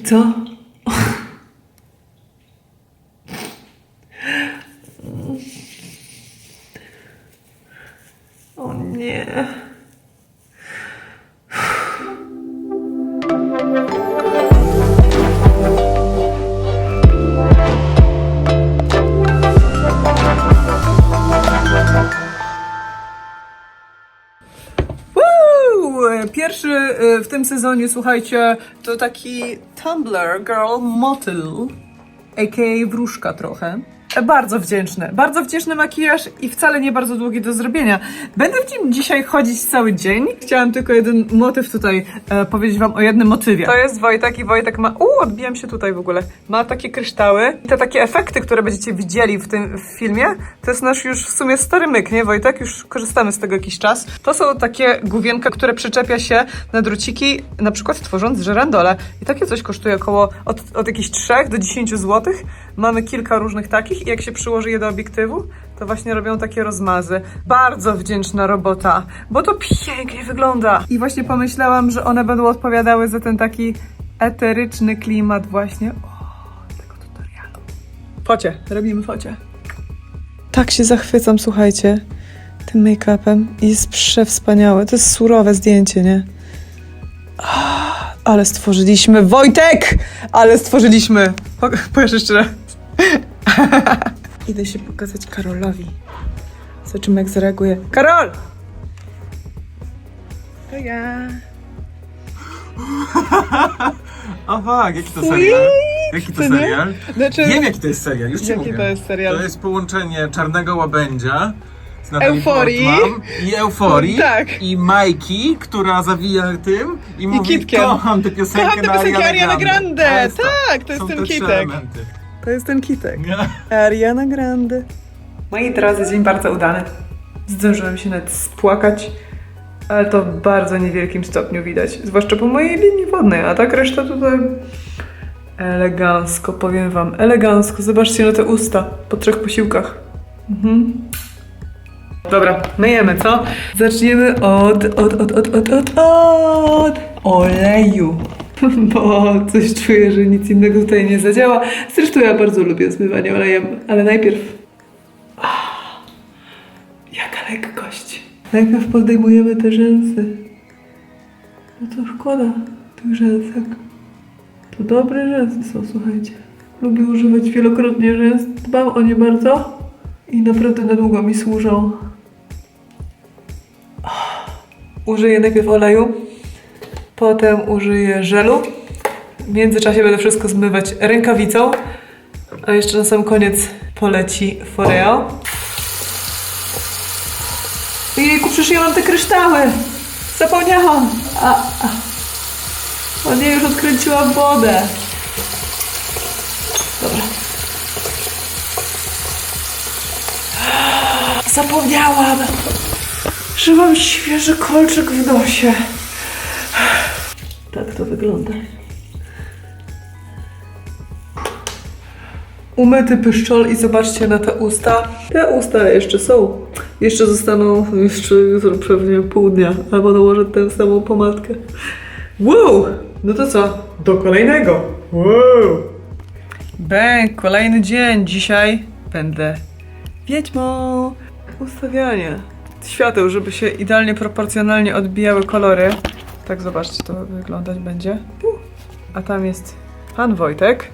Co? Woo! Pierwszy y, w tym sezonie, słuchajcie, to taki Tumblr Girl Motyl, a.k.a. wróżka trochę. Bardzo wdzięczny, bardzo wdzięczny makijaż i wcale nie bardzo długi do zrobienia. Będę w nim dzisiaj chodzić cały dzień. Chciałam tylko jeden motyw tutaj e, powiedzieć wam o jednym motywie. To jest Wojtek i Wojtek ma... Uuu, odbijam się tutaj w ogóle. Ma takie kryształy. I te takie efekty, które będziecie widzieli w tym w filmie, to jest nasz już w sumie stary myk, nie Wojtek? Już korzystamy z tego jakiś czas. To są takie główienka, które przyczepia się na druciki, na przykład tworząc żerandole. I takie coś kosztuje około od, od jakichś 3 do 10 zł. Mamy kilka różnych takich i jak się przyłoży je do obiektywu, to właśnie robią takie rozmazy. Bardzo wdzięczna robota, bo to pięknie wygląda. I właśnie pomyślałam, że one będą odpowiadały za ten taki eteryczny klimat właśnie o, tego tutorialu. Focie, robimy focie. Tak się zachwycam, słuchajcie, tym make-upem. Jest przewspaniałe. To jest surowe zdjęcie, nie? Ah, Ale stworzyliśmy. Wojtek! Ale stworzyliśmy. Po- Powiesz jeszcze raz. Idę się pokazać Karolowi. Zobaczymy, jak zareaguje. Karol! To ja. Aha, jaki to serial? Jaki to nie? serial? Znaczy, Wiem jaki to jest serial, już ci Jaki mówię. to jest serial? To jest połączenie Czarnego Łabędzia z Natalie Euforii. Portman i Euforii Tak. i Majki, która zawija tym i, mówi Kitkiem. kocham tę piosenkę Kocham tę na piosenkę Ariana Grande. Grande. To jest to. Tak, to jest Są ten te trzy kitek. elementy. To jest ten kitek. Nie? Ariana Grande. Moi drodzy, dzień bardzo udany. Zdążyłem się nawet spłakać, ale to w bardzo niewielkim stopniu widać, zwłaszcza po mojej linii wodnej, a tak reszta tutaj elegancko, powiem wam, elegancko. Zobaczcie na te usta po trzech posiłkach. Mhm. Dobra, myjemy, co? Zaczniemy od, od, od, od, od, od, od oleju. Bo coś czuję, że nic innego tutaj nie zadziała. Zresztą ja bardzo lubię zmywanie olejem, ale najpierw... Ah, jaka lekkość. Najpierw podejmujemy te rzęsy. No to szkoda tych rzęsek. To dobre rzęsy są, słuchajcie. Lubię używać wielokrotnie rzęs, dbam o nie bardzo i naprawdę na długo mi służą. Użyję najpierw oleju, potem użyję żelu. W międzyczasie będę wszystko zmywać rękawicą, a jeszcze na sam koniec poleci Foreo. Jejku, przecież ja mam te kryształy! Zapomniałam! A, a. O nie, już odkręciłam wodę. Dobra. Zapomniałam! że mam świeży kolczyk w nosie. Wygląda. Umyty pyszczol i zobaczcie na te usta. Te usta jeszcze są. Jeszcze zostaną jeszcze pewnie pół dnia. Albo nałożę tę samą pomadkę. Wow! No to co? Do kolejnego. Wow! Bęk, kolejny dzień. Dzisiaj będę wiedźmą. Ustawianie świateł, żeby się idealnie proporcjonalnie odbijały kolory. Tak, zobaczcie, to wyglądać będzie. A tam jest pan Wojtek.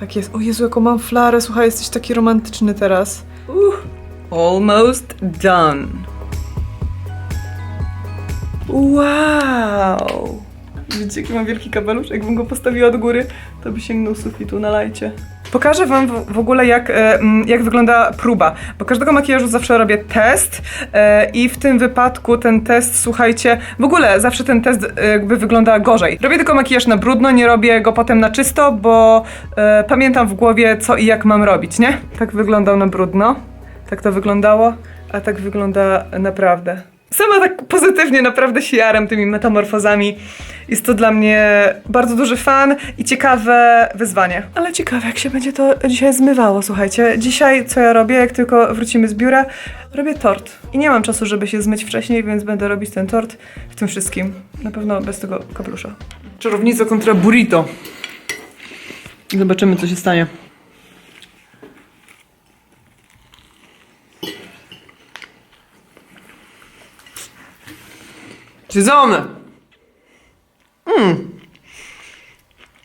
Tak jest. O Jezu, jaką mam flarę. Słuchaj, jesteś taki romantyczny teraz. Uh, almost done. Wow! Widzicie, jaki mam wielki kapelusz? Jakbym go postawiła do góry, to by sięgnął sufitu na lajcie. Pokażę wam w, ogóle, jak, e, jak wygląda próba, bo każdego makijażu zawsze robię test e, i w tym wypadku ten test, słuchajcie, w ogóle zawsze ten test e, jakby wygląda gorzej. Robię tylko makijaż na brudno, nie robię go potem na czysto, bo pamiętam w głowie, co i jak mam robić, nie? Tak wyglądał na brudno, tak to wyglądało, a tak wygląda naprawdę. Sama tak pozytywnie naprawdę się jaram tymi metamorfozami. Jest to dla mnie bardzo duży fan i ciekawe wyzwanie. Ale ciekawe, jak się będzie to dzisiaj zmywało, słuchajcie. Dzisiaj co ja robię, jak tylko wrócimy z biura, robię tort. I nie mam czasu, żeby się zmyć wcześniej, więc będę robić ten tort w tym wszystkim. Na pewno bez tego kapelusza. Czarownica kontra burrito. Zobaczymy, co się stanie. Zjedzone! Mm.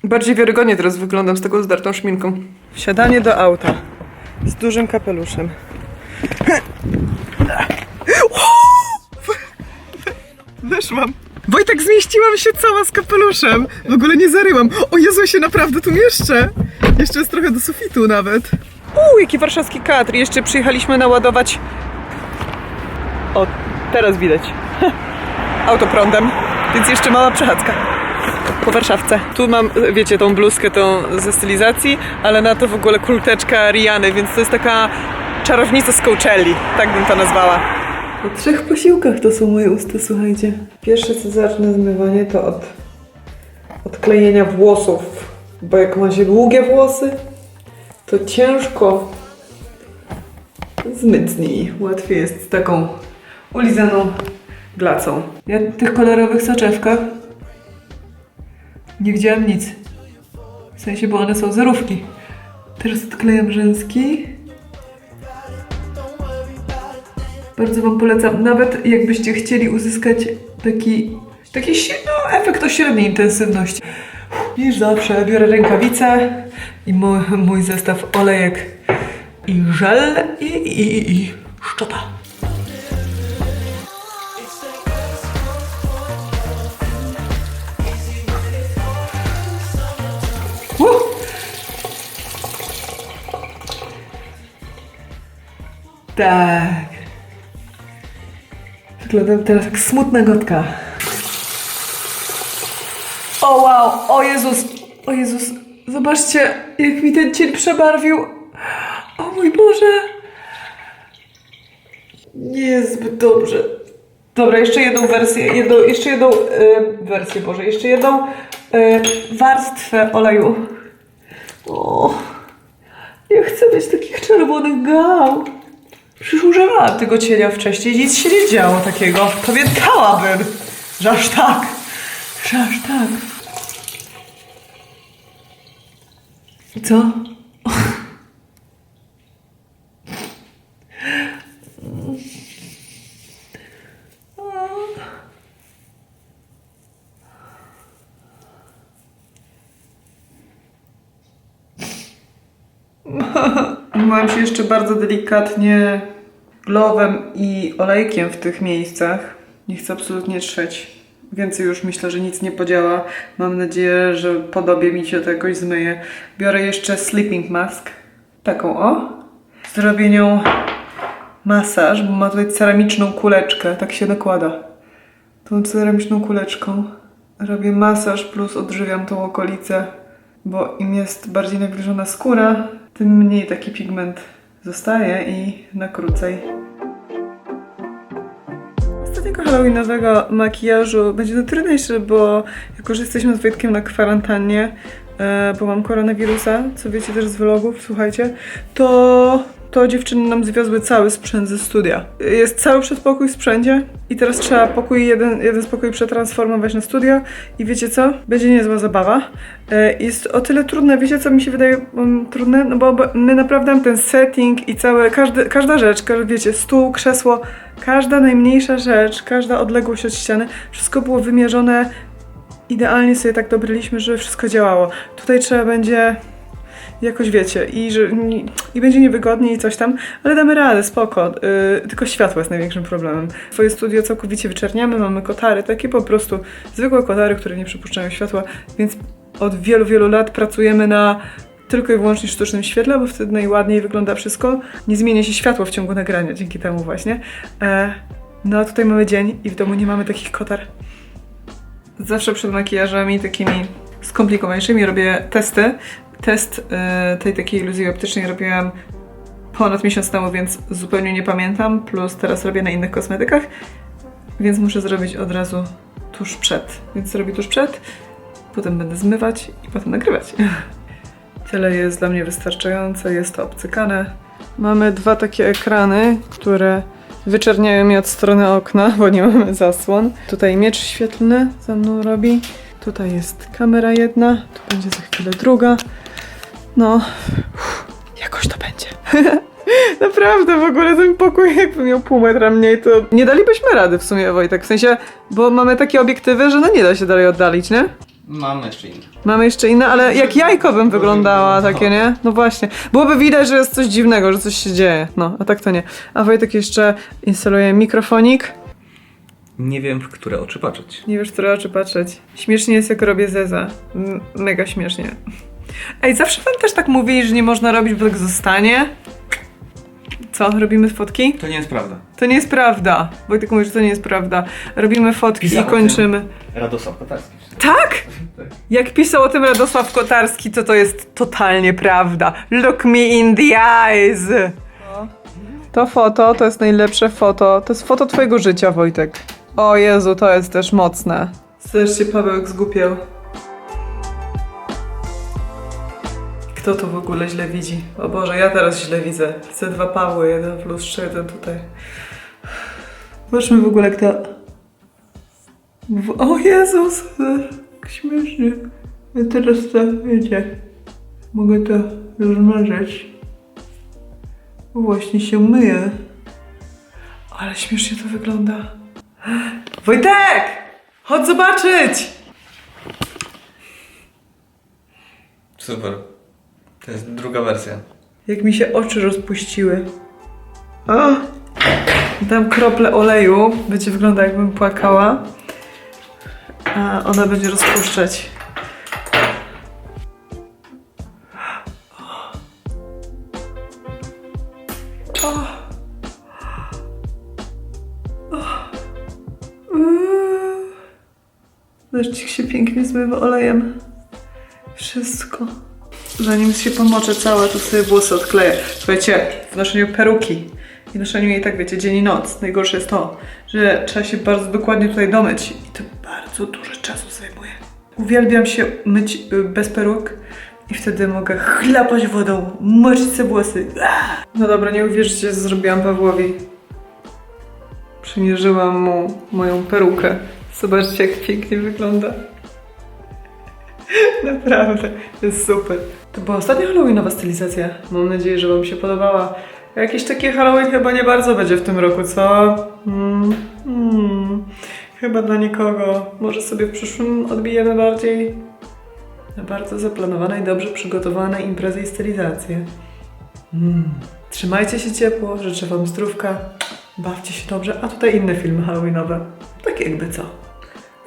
Bardziej wiarygodnie teraz wyglądam z taką zdartą szminką. Wsiadanie do auta z dużym kapeluszem. Weszłam. Wojtek, zmieściłam się cała z kapeluszem. W ogóle nie zaryłam. O Jezu, się naprawdę tu mieszczę. Jeszcze jest trochę do sufitu nawet. Uuu, jaki warszawski kadr. Jeszcze przyjechaliśmy naładować... O, teraz widać. Auto prądem, więc jeszcze mała przechadzka po Warszawce. Tu mam, wiecie, tą bluzkę tą ze stylizacji, ale na to w ogóle kulteczka Riany, więc to jest taka czarownica z Coachelli, tak bym to nazwała. Po trzech posiłkach to są moje usta, słuchajcie. Pierwsze co zacznę zmywanie to od odklejenia włosów, bo jak ma się długie włosy, to ciężko zmyć z niej. Łatwiej jest taką ulizaną glacą. Ja w tych kolorowych soczewkach nie widziałam nic. W sensie, bo one są zerówki. Teraz odklejam rzęski. Bardzo Wam polecam. Nawet jakbyście chcieli uzyskać taki, taki no, efekt o średniej intensywności. Niż zawsze biorę rękawice i mój, mój zestaw olejek i żel i, i, i, i szczota. Tak. Wyglądam teraz jak smutna gotka. O wow, o Jezus, o Jezus, zobaczcie, jak mi ten cień przebarwił. O mój Boże. Nie jest zbyt dobrze. Dobra, jeszcze jedną wersję, jedną, jeszcze jedną e, wersję, Boże, jeszcze jedną e, warstwę oleju. O, ja chcę mieć takich czerwonych gał. Przecież używałam tego cienia wcześniej, nic się nie działo takiego. Pamiętałabym, że aż tak, że aż tak. Co? Umyłam się jeszcze bardzo delikatnie glowem i olejkiem w tych miejscach. Nie chcę absolutnie trzeć. Więcej już myślę, że nic nie podziała. Mam nadzieję, że podobie mi się to jakoś zmyje. Biorę jeszcze sleeping mask. Taką o. Zrobię nią masaż, bo ma tutaj ceramiczną kuleczkę. Tak się nakłada. Tą ceramiczną kuleczką robię masaż plus odżywiam tą okolicę, bo im jest bardziej nawilżona skóra, tym mniej taki pigment zostaje i na krócej. Ostatniego halloweenowego makijażu będzie to trudniejsze, bo jako, że jesteśmy z Wojtkiem na kwarantannie, e, bo mam koronawirusa, co wiecie też z vlogów, słuchajcie, to, to dziewczyny nam zwiozły cały sprzęt ze studia. Jest cały przedpokój w sprzęcie i teraz trzeba pokój jeden, jeden spokój przetransformować na studio i wiecie co? Będzie niezła zabawa. E, Jest o tyle trudne, wiecie co mi się wydaje um, trudne? No bo my naprawdę ten setting i całe, każdy, każda rzecz, wiecie, stół, krzesło, każda najmniejsza rzecz, każda odległość od ściany, wszystko było wymierzone idealnie sobie tak dobryliśmy, żeby wszystko działało. Tutaj trzeba będzie jakoś wiecie i, że, i będzie niewygodnie i coś tam, ale damy radę, spoko. Yy, tylko światło jest największym problemem. Twoje studio całkowicie wyczerniamy, mamy kotary, takie po prostu zwykłe kotary, które nie przepuszczają światła, więc od wielu, wielu lat pracujemy na tylko i wyłącznie sztucznym świetle, bo wtedy najładniej wygląda wszystko. Nie zmienia się światło w ciągu nagrania dzięki temu właśnie. E, no a tutaj mamy dzień i w domu nie mamy takich kotar. Zawsze przed makijażami takimi skomplikowanymi robię testy. Test e, tej takiej iluzji optycznej robiłam ponad miesiąc temu, więc zupełnie nie pamiętam. Plus teraz robię na innych kosmetykach, więc muszę zrobić od razu tuż przed. Więc zrobię tuż przed, potem będę zmywać i potem nagrywać. Tyle jest dla mnie wystarczające, jest to obcykane. Mamy dwa takie ekrany, które wyczerniają mi od strony okna, bo nie mamy zasłon. Tutaj miecz świetlny za mną robi. Tutaj jest kamera jedna, tu będzie za chwilę druga. No, uff, jakoś to będzie. Naprawdę, w ogóle ten pokój jakby miał pół metra mniej, to nie dalibyśmy rady w sumie, Wojtek. W sensie, bo mamy takie obiektywy, że no nie da się dalej oddalić, nie? Mam jeszcze inne. Mamy jeszcze inne, ale jak jajko bym wyglądała takie, nie? No właśnie. Byłoby widać, że jest coś dziwnego, że coś się dzieje. No, a tak to nie. A Wojtek jeszcze instaluje mikrofonik. Nie wiem, w które oczy patrzeć. Nie wiesz, które oczy patrzeć. Śmiesznie jest, jak robię zeza. M- mega śmiesznie. Ej, zawsze wam też tak mówili, że nie można robić, bo tak zostanie. Co? Robimy fotki? To nie jest prawda. To nie jest prawda. Wojtek mówi, że to nie jest prawda. Robimy fotki Pisał i kończymy. Radosław Kotarski. Tak? Tak. Jak pisał o tym Radosław Kotarski, to to jest totalnie prawda. Look me in the eyes. To foto to jest najlepsze foto. To jest foto twojego życia, Wojtek. O Jezu, to jest też mocne. Zobaczcie, Paweł zgupiał. Kto to w ogóle źle widzi? O Boże, ja teraz źle widzę. Widzę dwa Pawły, jeden w lustrze, jeden tutaj. Zobaczmy w ogóle kto... W- O Jezus! Śmiesznie. Ja teraz to, wiecie, mogę to rozmarzać. Właśnie się myję. Ale śmiesznie to wygląda. Wojtek! Chodź zobaczyć! Super. To jest druga wersja. Jak mi się oczy rozpuściły. O! Dam krople oleju. Będzie wyglądać jakbym płakała. A ona będzie rozpuszczać. Zobaczcie, się pięknie zmywa olejem. Wszystko. Zanim się pomoczę cała, to sobie włosy odkleję. Słuchajcie, w noszeniu peruki i noszeniu jej tak, wiecie, dzień i noc. Najgorsze jest to, że trzeba się bardzo dokładnie tutaj domyć i to bardzo dużo czasu zajmuje. Uwielbiam się myć y, bez peruk i wtedy mogę chlapać wodą, moczyć sobie włosy. No dobra, nie uwierzycie, co zrobiłam Pawłowi. Przymierzyłam mu moją perukę. Zobaczcie, jak pięknie wygląda. Naprawdę, jest super. To była ostatnia Halloweenowa stylizacja. Mam nadzieję, że Wam się podobała. Jakieś takie Halloween chyba nie bardzo będzie w tym roku, co? Hmm, hmm, chyba dla nikogo. Może sobie w przyszłym odbijemy bardziej na bardzo zaplanowane i dobrze przygotowane imprezy i stylizacje. Hmm. Trzymajcie się ciepło, życzę Wam zdrówka, bawcie się dobrze, a tutaj inne filmy Halloweenowe. Tak jakby co.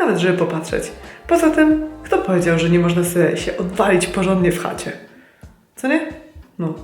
Nawet żeby popatrzeć. Poza tym, kto powiedział, że nie można sobie się odwalić porządnie w chacie? Co nie? No,